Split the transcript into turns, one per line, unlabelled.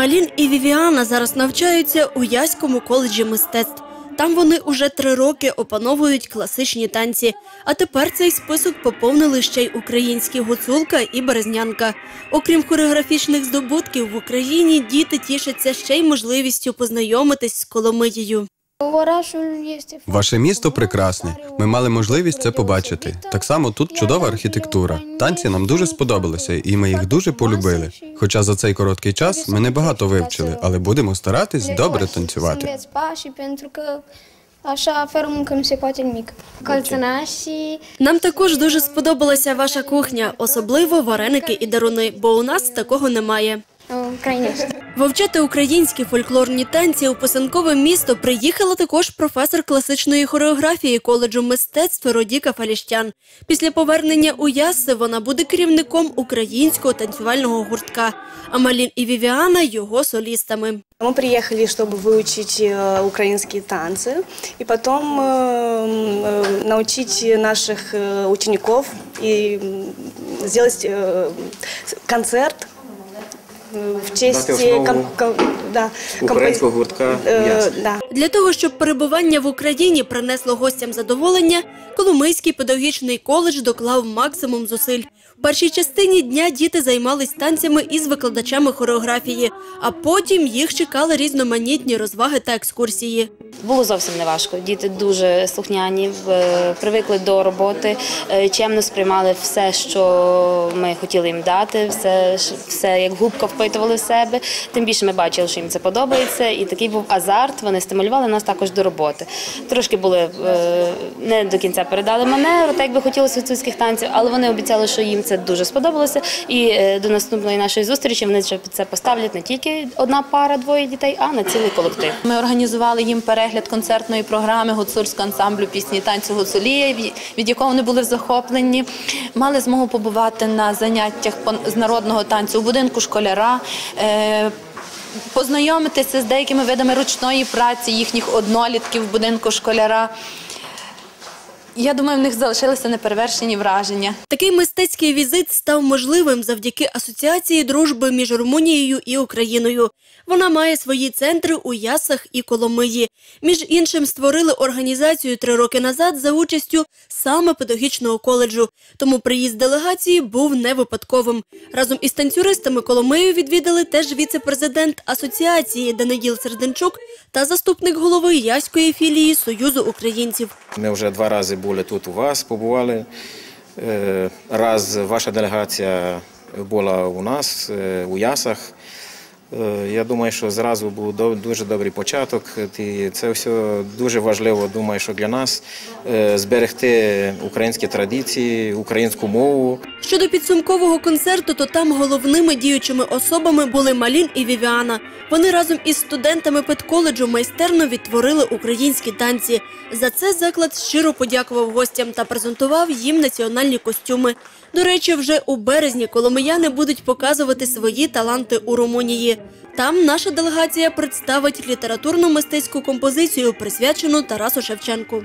Малін і Вівіана зараз навчаються у Яському коледжі мистецтв. Там вони уже три роки опановують класичні танці. А тепер цей список поповнили ще й українські гуцулка і березнянка. Окрім хореографічних здобутків в Україні, діти тішаться ще й можливістю познайомитись з Коломиєю.
Ваше місто прекрасне. Ми мали можливість це побачити. Так само тут чудова архітектура. Танці нам дуже сподобалися, і ми їх дуже полюбили. Хоча за цей короткий час ми не багато вивчили, але будемо старатись добре танцювати.
Нам також дуже сподобалася ваша кухня, особливо вареники і даруни, бо у нас такого немає.
ucrainești.
Вивчати українські фольклорні танці у писанкове місто приїхала також професор класичної хореографії коледжу мистецтв Родіка Фаліщан. Після повернення у Ясси вона буде керівником українського танцювального гуртка, а Малін і Вівіана його солістами.
Мы приехали, чтобы выучить э, украинские танцы и потом э, э, научить наших э, учеников и м, сделать э, с- концерт э, в честь ком- ком- да,
українського гуртка
Э, да.
Для того, щоб перебування в Україні принесло гостям задоволення, Коломийський педагогічний коледж доклав максимум зусиль. Першій частині дня діти займались танцями із викладачами хореографії, а потім їх чекали різноманітні розваги та екскурсії.
Було зовсім не важко. Діти дуже слухняні, привикли до роботи, е, чемно сприймали все, що ми хотіли їм дати, все, все як губка впитували в себе. Тим більше ми бачили, що їм це подобається, і такий був азарт. Вони стимулювали нас також до роботи. Трошки були е, не до кінця передали манеру, так як би хотілося гуцульських танців, але вони обіцяли, що їм це дуже сподобалося. І е, до наступної нашої зустрічі вони вже це поставлять не тільки одна пара, двоє дітей, а на цілий колектив.
Ми організували їм перегляд концертної програми гуцульського ансамблю пісні танцю Гуцулія, від- від якого вони були захоплені. Мали змогу побувати на заняттях з народного танцю у будинку школяра. е, Познайомитися з деякими видами ручної праці їхніх однолітків в будинку школяра. Я думаю, в них залишилися неперевершені враження.
Такий мистецький візит став можливим завдяки асоціації дружби між Румунією і Україною. Вона має свої центри у Ясах і Коломиї. Між іншим, створили організацію три роки назад за участю саме педагогічного коледжу. Тому приїзд делегації був не випадковим. Разом із танцюристами Коломию відвідали теж віце-президент асоціації Даниїл Серденчук та заступник голови Яської філії Союзу українців.
Ми вже два рази були тут у вас, побували. Е, Раз ваша делегація була у нас е, у Ясах. Е, Я думаю, що зразу був дуже добрий початок. І це все дуже важливо, думаю, що для нас е, зберегти українські традиції, українську мову.
Щодо підсумкового концерту, то там головними діючими особами були Малін і Вівіана. Вони разом із студентами педколеджу майстерно відтворили українські танці. За це заклад щиро подякував гостям та презентував їм національні костюми. До речі, вже у березні коломияни будуть показувати свої таланти у Румунії. Там наша делегація представить літературно-мистецьку композицію, присвячену Тарасу Шевченку.